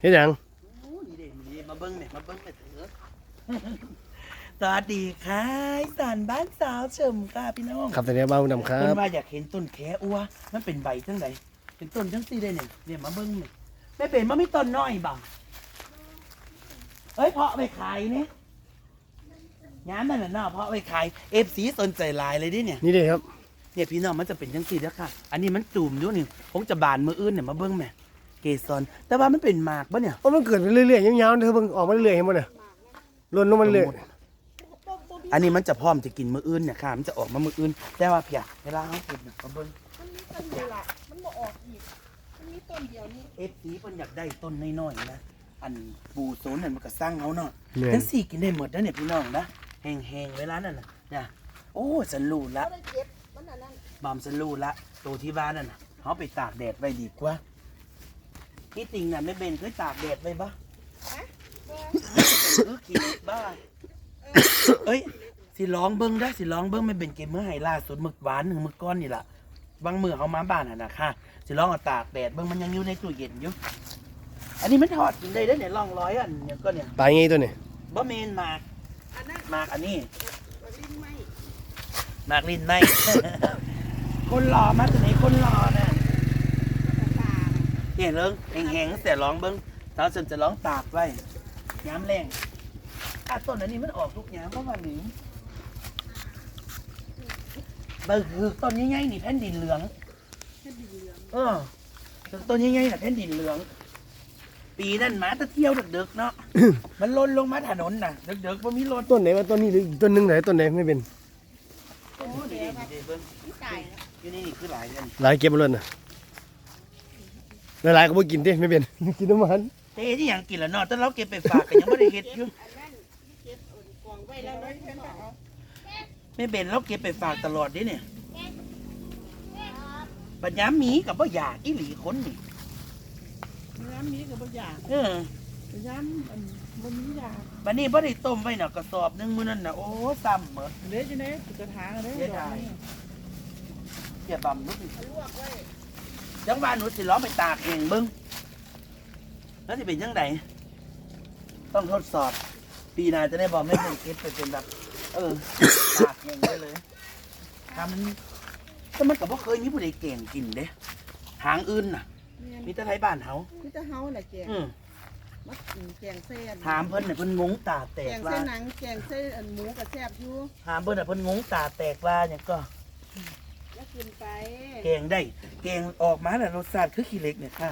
เฮ็ดหยังโอ้นี่เด่นนี่มาเบิ้งเนี่ยมาเบิ้งเนี่ยเถอะสวัสดีค่ะอีสานบ้านสาวเฉิมค่ะพี่น้องขับแต่เนี้ยเบาดำครัเพิ่บนว่าอยากเห็นต้นแคอัวมันเป็นใบจังไดเป็นต้นจังซี่ได้เนี่ยเนี่ยมาเบิ้งเนี่ยไม่เป็นมันไม่ต้นน้อยบ่าเอ้ยเพาะไปขายเนี่ยงานนั่นน่ะเนาะเพาะไปขายเอฟซีสนใจหลายเลยดิเนี่ย นี่เลยครับเนี่ยพี่น้องมันจะเป็นจังซี่แล้วค่ะ อันนี้มันจุ่มอยู่นี่คงจะบานมืออื่นเนี่ยมาเบิ้งแหม่ เกสรแต่ว่ามันเป็นหมากปะเนี่ยเพราะมันเกิดไปเรื่อยๆยาวๆเธอเพิ่งออกมาเรื่อยๆเห็นบ่เนี่ยล่นลงมาเรื่อยอันนี้มันจะพร้อมจะกินมืออื่นเนี่ยค่ะ มันจะออกมามืออื่น แต่ว่าเพียเวลาเขาเก็บเนี่ยมาเบิ้งมันมีต้นเดียวละมันบ่ออกอีกมันมีต้นเดียวนี่เอฟซีเพิ่นอยากได้ต้นน้อยๆนะอันปูโซนนั่นมันก็สร้างเขาเนาะๆเนี่ยทั้งสี่กินได้หมดนะเนี่ยพี่น้องนะแห้งๆเวลานั่นน่ะเนี่ยโอ้ฉันรู้ละเขาได้เก็บมันอันนั้นบอมฉันรู้ละตัวที่บ้านนั่นน่ะเขาไปตากแดดไว้ดีกว่า ที่จริงน่ะไม่เบนเคยตากแดดไว้ปะฮะบ่เออขี้เล็กบ้าเอ้ยสิร้องเบิ้งได้สิร้องเบิ้งไม่เป็นเกมเมื่อไห้ล่าสุดมึกหวานหนึ่งมึกก้อนนี่ล่ะบางมือเขามาบ้านน่ะนะค่ะสิร้องเอาตากแดดเบิ้งมันยังอยู่ในตู้เย็นอยู่อันนี้มันถอดกินได้ได้อเนี่ยร่องร้อยอันเนี่ยก็เนี่ยตายไงตัวนี้บะเมนหมากอันนั้นหมากอันนี้มันลิ้นไหมหมากลิ้นในคนหล่อมาจากไหนคนหล่อน่ะตา เนี่ยเลิงแหงๆแต่ร้องเบิ้งตอนฉันจะร้องตากไว้ย้ำแรงอะต้นอันนี้มันออกทุกย้ำเพราะว่าหนิงเบอร์คือต้นใหญ่ๆนี่แผ่นดินเหลืองแค่ดินเหลืองเออต้นใหญ่ๆน่ะแผ่นดินเหลือง ปีนั้นหมาตะเที่ยวดึกๆเนาะมันล่นลงมาถนนน่ะดึกๆเพราะมีรถต้นไหนว่าต้นนี้หรืออีกต้นหนึงไหนต้นไหนไม่เป็นโอ้ดีดีเบิ้งที่ตายนะอยู่นี่นี่คือหลายกันหลายเก็บมาเลยน่ะ หลายๆก็บ่กินดิไม่เป็น กินน้ำมันเต้ที่ยังกินแล้วเนาะแต่เราเก็บไปฝากกันยังไม่ได้เฮ็ดอยู่อันนั้นที่เก็บเอากองไว้แล้วแล้วเพิ่นก็เอาไม่เป็นเราเก็บไปฝากตลอดดิเนี่ยปัญญามหมีกับว่าอยากอีหลีคนนี่น้ำมีก็บ่อยากเออ น้ำมันบ่มีอยากวันนี้บ่ได้ต้มไว้น่ะกระสอบหนึงมื้อนั้นน่ะโอ้ซ้ำเหมือนเหลืออยู่ในกระถางเด้เสียดายเสียบำนุกนี่ลวกไว้ จังว่าหนูสิล้อไปตากเองเบิ่งแล้วสิเป็นจังไดต้องทดสอบ ปีหน้าจะได้บอกไม่เป็นเก็บไปเป็นแบบ เออตากเองได้เลยทำแต่มันก็บ่เคยมีผู้ใดเก่งกินเด้ทางอื่นน่ะแม่นมีแต่ไทยบ้านเฮามีแต่เฮาแหละแกงอืมมักกินแกงเส้นถามเพิ่นน่ะเพิ่นงงตาแตแกกงว่าเส้นหนังแกงเส้นอันหมูก็แซ่บอยู่ถามเพิ่นน่ะเพิ่นงงตาแตกว่าหยังก็ แล้วกินไปแกงได้ แกงออกมาแล้วรสชาติคือขี้เหล็กเนี่ยค่ะ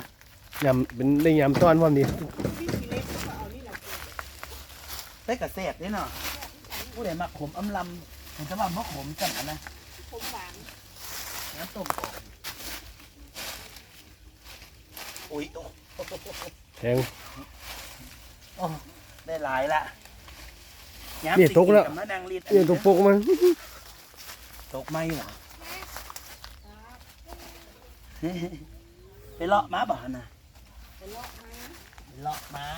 ยำเป็นได้ยำต้อนพร้อมดีพี่กิเล็กก็เอานี่แหละแกงได้กระแสบเด้เนาะผู้ใดมักขมอำลำเห็นแต่ว่าบ่ขมจังอะนะผมหวานน้ำต้มก่อนอุ้ยโอ้แทง โอ้ได้หลายละย้ำนี่สิตกแล้ว บมะนางรีดเนี่ยตัวโปกมัน ตกไหมหรอ ไปเลาะมาบ่หั่นน่ะไปเลาะมาไปเลาะมา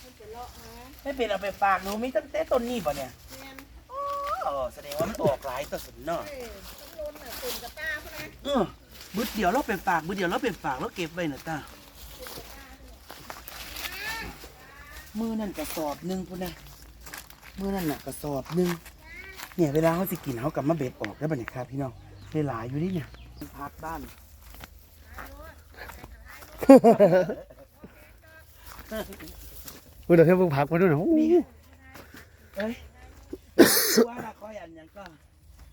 เพิ่นไปเลาะมาไม่เป็นเอาไปฝากหนูมีตั้งแต่ต้นนี้ป่ะเนี่ยแม่นอ๋อแสดงว่ามันออกหลายต่อสุดเนาะเอ้ยต้นโลนน่ะต้นกระตาพุ่นนะเออบึดเดียวเราไปฝากบึดเดียวเราไปฝากแล้วเก็บไว้น่ะตามือนั่นกระสอบหนึ่งพุ่นนะมือนั่นน่ะกระสอบหนึ่งเนี่ยเวลาเขาสิกินเขากลับมาเบ็ดออกได้ป่ะเนี่ยครับพี่น้องได้หลายอยู่นี่เนี่ยพักบ้าน เดี๋ยวเธอเพิ่งพักมาด้วยนะโอ้โหนี่เอ้ยว่าละคอยอันหยังก็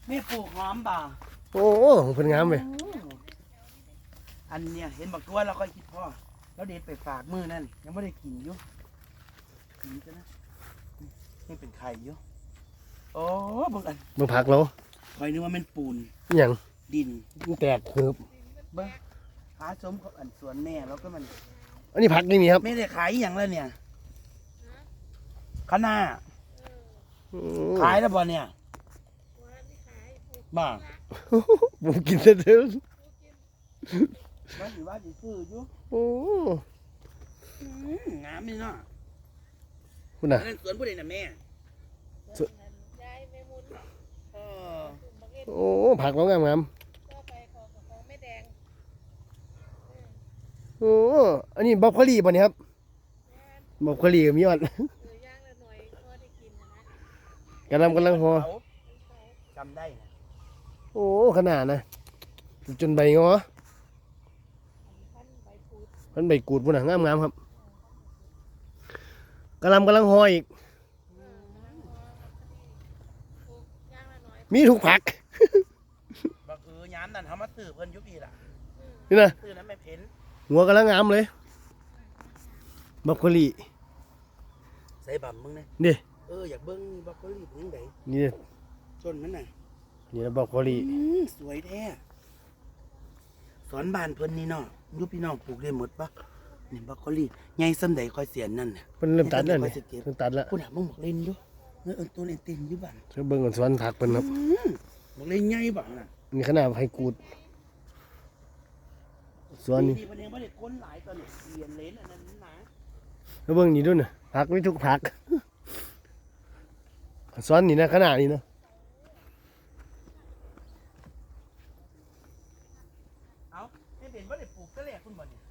แม่ปลูกหอมบ่าโอ้โหเพิ่นงามเว้ยอันเนี้ยเห็นบอกตัวเราค่อยคิดพ่อแล้วเด็ดไปฝากมือนั่นยังไม่ได้กินอยู่กินจ้ะนะนี่เป็นไข่อยู่โอ้บางอันเพิ่งพักแล้วคอยนึกว่ามันปูนอหย่างดินมันแตกเกือบเบิ้งหาสมกับอันสวนแม่แล้วก็มันอันนี้พักนี่มีครับไม่ได้ขายอหย่างแล้วเนี่ยคณะอืมขายแล้วบ่เนี่ยบ้าผมกินแต่เดิมว่าอยู่ว่าสิซื้ออยู่โอ้อืมงามนี่เนาะคุณน่ะอันนั้นสวนผู้ใดน่ะแม่ยายแม่มุนเออบักเอ็ดโอ้ผักแล้วงามงาม ก็ไปข องของแม่แดงๆโอ้อันนี้บรอกโคลีป่ะเนี่ยครับบอกกะหรี่กับมีอ่อนเออย่างละหน่อยพอได้กินนะนะกำลังกำลังพอจำได้นะโอ้ขนาดนะจนใบงอพันใบพูดมันใบกูดพุ่นน่ะงามงามๆครับกำลังกำลังหออีกย่างละหน่อยมีทุกผักบักเออยามนั่นเขามาตื่อเพิ่นอยุพี่ล่ะนี่นะตื่อนั้นไม่เพ้น หัวกำลังงามเลยบอกกะหรี่ใส่บั่มมึงนะนี่เอออยากเบิ้งบักโคลีเป็นยังไงนี่ต้นมันน่ะนี่นะบอกกะหรี่อืมสวยแท้สอนบ้านเพิ่นนี่เนาะอยุพี่น้องปลูกได้หมดปะนี่บักโคลีใหญ่ซ้ำใดค่อยเสียนนั่นน่ะมันเริ่มตัดแล้วนี่เริ่มตัดแล้วคุณหามึงบอกเล่นอยู่เออเออตัวเล่นเต็มอยู่บ้านเธอเบิ่งก่อนสวนผักเป็นครับอืมบอกเล่นใหญ่บ้านน่ะนี่ขนาดให้กูด สวนนี่นี่มันเองไม่ได้ก้นหลายตัวเนี่ยเรียนเลนอันนั้นนะแล้วเบิ่งนี่ด้วยนะผักมีทุกผักสวนนี่นะขนาดนี้นะเอาให้เป็นว่าได้ปลูกก็แหลกคุณบ่เนี่ย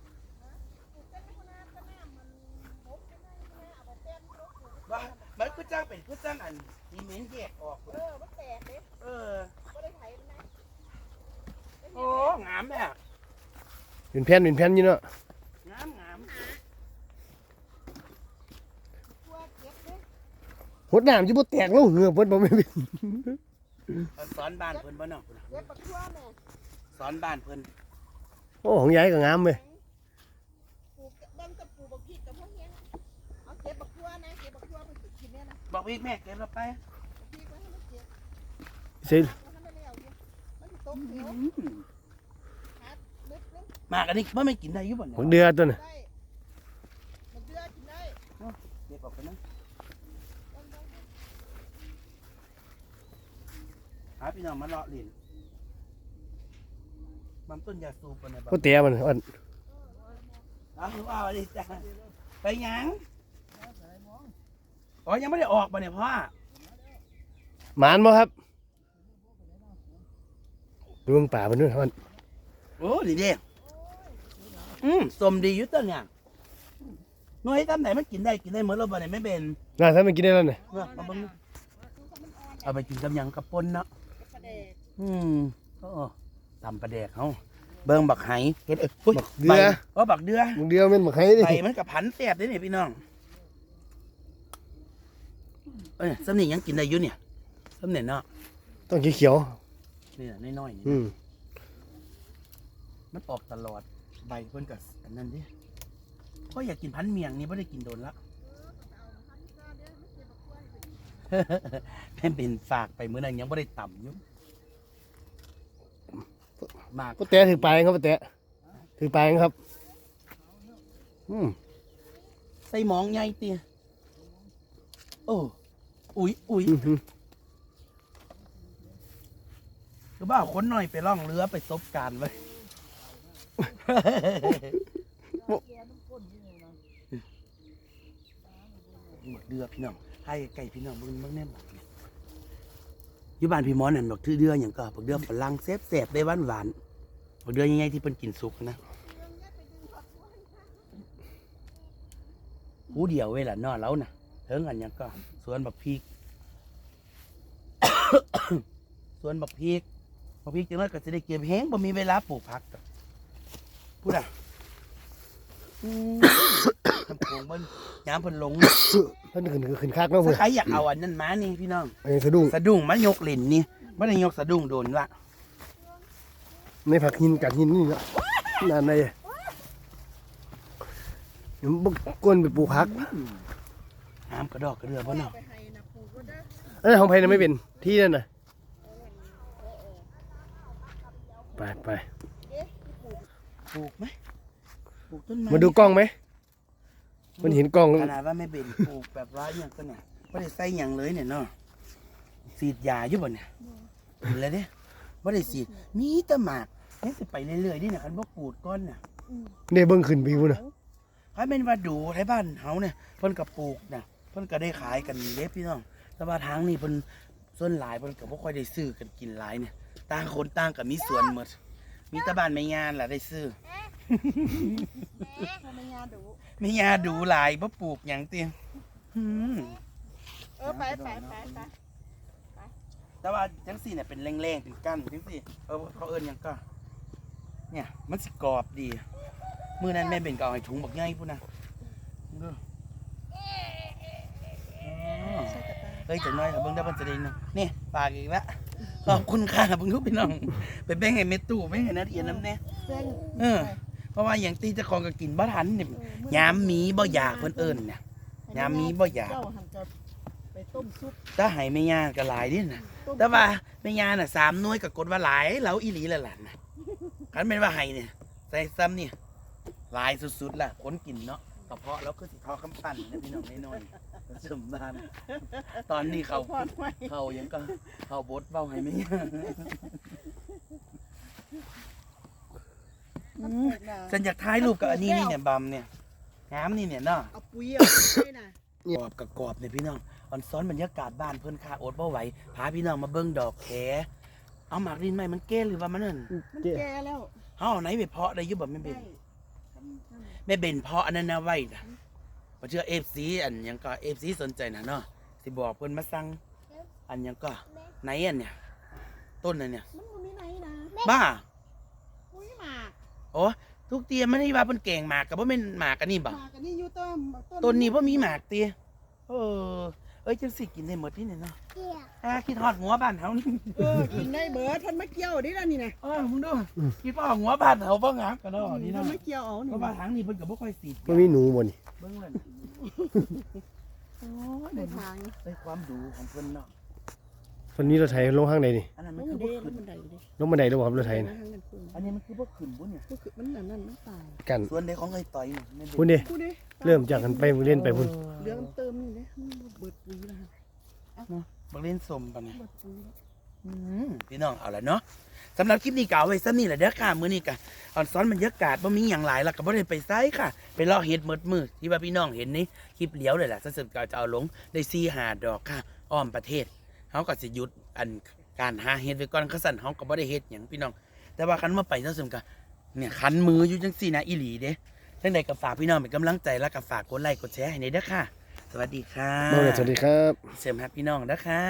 ว่ามันก็จ้างเป็นก็จ้างอันซีเมนต์แยกออกเออ มันแตกเด้เออ บ่ได้ไถมันนะโอ้งามแบบ เป็นแผ่นเป็นแผ่นอยู่เนาะงามงามตัวเก็บเด้หดน้ำจะบ่แตกลงเหงือกเพิ่นบ่แม่นเป็นเอาสอนบ้านเพิ่นบ่เนาะเก็บปักทั่วแม่สอนบ้านเพิ่นโอ้ของยายก็งามเว้ยปลูกเบิ่งกับปลูกบักพริกกับพวกเนี้ยเอาเก็บบักทั่วนะเก็บบักทั่วไปกินเนี่ยนะบอกพี่แม่เก็บแล้วไปบักพริกไว้ให้มันเก็บสิไว้ ลึกลงมากอันนี้ว่าไม่กินได้อยุบ่เนี่ยของเดือตัวน่ะได้มันเดือกินได้เก็บออกไปนะหาพี่น้องมาเลาะเล่นบางต้นยาสูบปะเนี่ยก็แตะมันอ่อนเอาหนูเอาดิจ้ะไปยังอ๋อยังไม่ได้ออกปะเนี่ยพ่อหมานบ่ครับดูเบิ่งป่ามันด้วยอ่อนโอ้ดีเด้ อืมสมดีอยุต้นเนี่ยหน่วยตำไหนมันกินได้กินได้เหมือนเราบ่เนี่ยไม่เป็นน่าถ้ามันกินได้แล้วน่ะเนาะมาเบิ่งเอาไปกินกับหยังกับปนเนาะกระเดกอืมโอ้ตำปลาแดกเขาเบิ่งบักไหเห็ดเอ้ยอุ๊ยบักเดือใบโอ้บักเดือมึงเดียวแม่นบ่ให้ดิใบมันกับผันแสบเด้นี่พี่น้องเอ้ยสำนียังกินได้อยู่เนี่ยสำเนียเนาะต้องเขียวนี่น่ะน้อยๆนี่ๆอืมมันออกตลอด ใบเพิ่นกับอันนั้นดิก็อยากกินพันเมียงนี่ไม่ได้กินโดนละแม่นเป็นฝากไปมื้อนั้นยังไม่ได้ต่ำอยู่มากก็แตะถือปลายครับก็แตะถือปลายครับ อืมใส่หมองใหญ่เตี้ยโอ้อุ้ยอุ้ยอื้อหือคือบ้าคนหน่อยไปล่องเรือไปซบการไว้ หมดเดือพี่น้องให้ไก่พี่น้องมึงมึงแน่นหมดเนี่ยอยู่บ้านพี่หมอนั่นบอกทื่อเดืออย่างก็บอกเดือฝรั่งแซ่บแซ่บได้หวานหวานบอกเดือยังไงที่เพิ่นกลิ่นสุกนะผู้เดียวเว้ยล่ะนอแล้วน่ะเถิงอันหยังก็สวนบักพริกสวนบักพริกบักพริกจังเลยก็จะได้เก็บแห้งบ่มีเวลาปลูกผักดอก พูดอะอืมทำโค้งมันยามเพิ่นลงเพิ่นขึ้นขึ้นคักเนาะถ้าเพิ่นใครอยากเอาอันนั้นมานี่พี่น้องไอ้สะดุ้งสะดุ้งมายกเล่นนี่ไม่ได้ยกสะดุ้งโดนละในผักหินกัดหินนี่เนาะนั่นไอ้ยังบ่กวนไปปลูกผักน้ำกระดอกกระเดือพ่อน้องไปให้นะปลูกก็ได้อันนั้นของไผน่ะไม่เป็นที่นั่นน่ะไปไป ปลูกไหมปลูกต้นไม้มาดูกล้องไหม มันเห็นกล้องขนาดว่าไม่เป็นปลูกแบบว่าอย่างก็เนี่ยไม่ได้ใส่หยังเลยเนี่ยเนาะสีดยาอยู่บ่เนี่ยเห็นแล้วเนี่ยไม่ได้สีดมีแต่หมากนี่สิไปเรื่อยๆนี่นะคันบ่ปลูดก้อนน่ะได้เบิ่งขึ้นไปพุ่นน่ะถ้าเป็นว่าดูไทยบ้านเฮาเนี่ยเพิ่นก็ปลูกน่ะเพิ่นก็ได้ขายกันเล็บพี่น้องแต่ว่าทางนี้เพิ่นส่วนหลายเพิ่นก็บ่ค่อยได้ซื้อกันกินหลายเนี่ยต่างคนต่างก็มีสวนหมด มีแตะบานไม่งานล่ะได้ซื้อ ทำไมยาดู ไม่ยาดูหลายบ่ปลูกหยังเตียอืมเออไปไปไปไปแต่ว่าจังสี่เนี่ยเป็นแรงๆเป็นกั้นจังสี่เออเขาเอิ้นยังก็ เนี่ยมันสิกรอบดีมือนั้นแม่เบนก็เอาให้ถุงบักใหญ่พุ่นน่ะดูอ๋อเอ้ยจังน้อยเบิ่งได้มันจะได้เนาะนี่ฝากอีกละ ขอบคุณค่ะเบิ่งทุกพี่น้อง ไปแบ่งให้เม็ดตู้แบ่งให้นาเดียน้ำแน่เส้นเออ เพราะว่าอย่างตีเจะของก็กินบ่ทันนี่ยามมีบ่อยากเพิ่นเอิ้นเนี่ยยามมีบ่อยากเจ้าหันกับไปต้มซุปถ้าให้แม่ย่าก็หลายนี่น่ะต้มแต่ว่าแม่ย่าน่ะสามหน่วยก็กดว่าหลายแล้วอีหลีและล่ะน่ะคันเป็นว่าให้เนี่ยใส่ซ้ำนี่หลายสุดๆล่ะคนกินเนาะกระเพาะแล้วก็สิทอคำปั่นนะพี่น้องน้อยๆ สมบานตอนนี้เขาพอดไว้เขายังก็เขาบดเบาให้ไหมเนี่ยมันแตกน่ะฉันอยากถ่ายรูปกับอันนี้นี่เนี่ยบัมเนี่ยงามนี่เนี่ยเนาะเอาปุ๋ยเอาไปน่ะกรอบกับกรอบเนี่ยพี่น้องออนซ้อนบรรยากาศบ้านเพิ่นค่าอดบ่ไหวพาพี่น้องมาเบิ่งดอกแขเอาหมากดินไหมมันแก่หรือว่ามันนั่นมันแก่แล้วเฮาเอาไหนไปเพาะได้อยู่บ่แม่เบได้นแม่เบนเพาะอันนั้นนะไว้นะบ่ เชื่อ FC อันหยังก็ FC สนใจนะเนาะสิบอกเพิ่นมาสั่งอันหยังก็ไหนอันเนี่ย ต้นอันเนี่ยมันบ่มีไหนนะบ้าปุ๋ยหมากโอ้ทุกเตียมันนี่ว่าเพิ่นแกงหมากกับบ่แม่นหมากอันนี้บ่หมากอันนี้อยู่ต้นต้นนี้บ่มีหมากเตียเออ เอ้ยจังสิกินได้หมดนี่เนี่ยเนาะอ่าคิดฮอดหัวบ้านเฮานี่เออกินได้เบิดท่านมาเกี่ยวได้แล้วนี่นะเออมึงดูคิดว่าหัวบ้านเฮาบ่งามกันเนาะนี่ท่าเนาะนมาเกี่ยวเอานี่เพราะว่าทางนี้เพิ่นก็บ่ค่อยสีดมันมีหนูบ่นี่เบิ่งเลยโอ้ยในได้ทาง ได้ความดูของเพิ่นเนาะ คนนี้รถไถลงข้างใดนี่อันนั้นมัมันนคือเด้บ่แล้วขึ้นมันได้ดิลงบันไดหรือเปล่าครับรถไถนี่ทางกันพุ่งอันนี้มันคือบ่ขึ้นบ่เนี่ยก็คือมันนั่นนั่นมันตายกันส่วนใดของไอ้ต่อยนี่แม่นพุ่นเด้กูดิเริ่มจากกันไปเล่นไปพุ่นเหลืองเติมนี่เด้มันเบิดปุ๋ยแล้วฮะบักเล่นสมปะเนี่ย เบิดปุ๋ยแล้ว อืมพี่น้องเอาละเนาะสำหรับคลิปนี้ก็เอาไว้ซ้ำนี่แหละเด้อค่ะมื้อนี้ก็ออนซ้อนบรรยากาศบ่มีหยังหลายแล้วก็บ่ได้ไปไสค่ะ ไปรอเฮ็ดมืดมืดที่ว่าพี่น้องเห็นนี่คลิปเลี้ยวเลยล่ะซะสึกก็จะเอาลงได้4 5ดอกค่ะ อ้อมประเทศ เฮาก็สิหยุดอันการหาเฮ็ดไว้ก่อนคัสั่นเฮาก็บ่ได้เฮ็ดหยังพี่น้อง แต่ว่าคันมาไปซะสึกก็เนี่ยคันมืออยู่จังซี่นะอีหลีเด้จังใดก็ฝากพี่น้องเป็นกำลังใจแล้วก็ฝากกดไลค์กดแชร์ให้ในเด้อค่ะ สวัสดีค่ะน้องเอ๋สวัสดีครับ เสริมฮักพี่น้องเด้อค่ะ